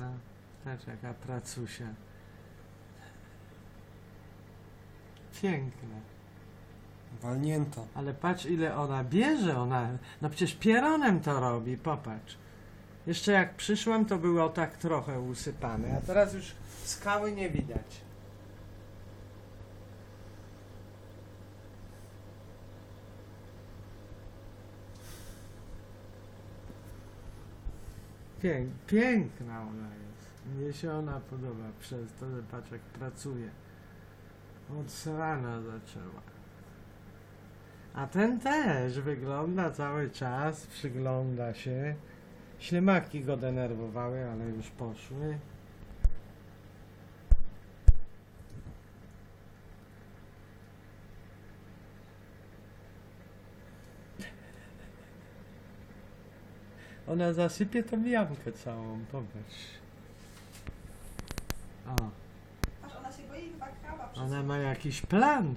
No, patrz jaka pracusia. Piękna. Walnięta. Ale patrz ile ona bierze, ona, no przecież pieronem to robi, popatrz. Jeszcze jak przyszłam to było tak trochę usypane, a teraz już skały nie widać. Pięk, piękna ona jest. Mnie się ona podoba przez to, że patrz jak pracuje. Od rana zaczęła. A ten też wygląda cały czas, przygląda się. Ślimaki go denerwowały, ale już poszły. Ona zasypie tą jamkę całą, popatrz. O, Aż ona się boi chyba kraba ona ma jakiś plan.